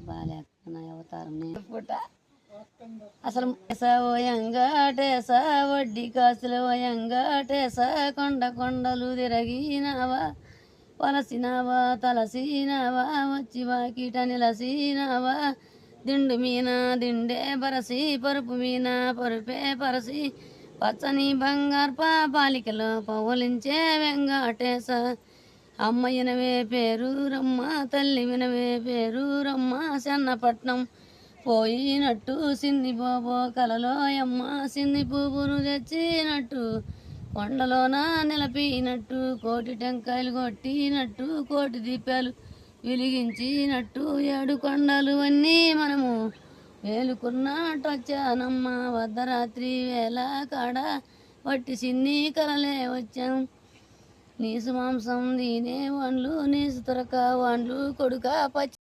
బాగాలేక అవతారం అసలు ఓయంగాటేసా వడ్డీ కాసులు ఓయంగాటేసా కొండ కొండలు తిరగినావా వలసినావా తలసినావా వచ్చి వాకిట నిలసినావా దిండు మీన దిండే పరసి పరుపు మీన పరుపే పరసి పచ్చని బంగారు పాలికలో పౌలించే వెంగాటేస అమ్మ వినవే పేరు రమ్మ తల్లి వినవే పేరు రమ్మ సన్నపట్నం పోయినట్టు సిన్ని బాబో కలలో అమ్మ సిన్ని పువ్వును తెచ్చినట్టు కొండలోన నిలపినట్టు కోటి టెంకాయలు కొట్టినట్టు కోటి దీపాలు వెలిగించినట్టు ఏడు కొండలు అన్నీ మనము వేలుకున్నట్టు వచ్చానమ్మ. వద్దరాత్రి వేళ కాడ వట్టి సిన్ని కలలే వచ్చాం. నీసు మాంసం దీనే వండ్లు నీసు తొరక వండ్లు కొడుక పచ్చి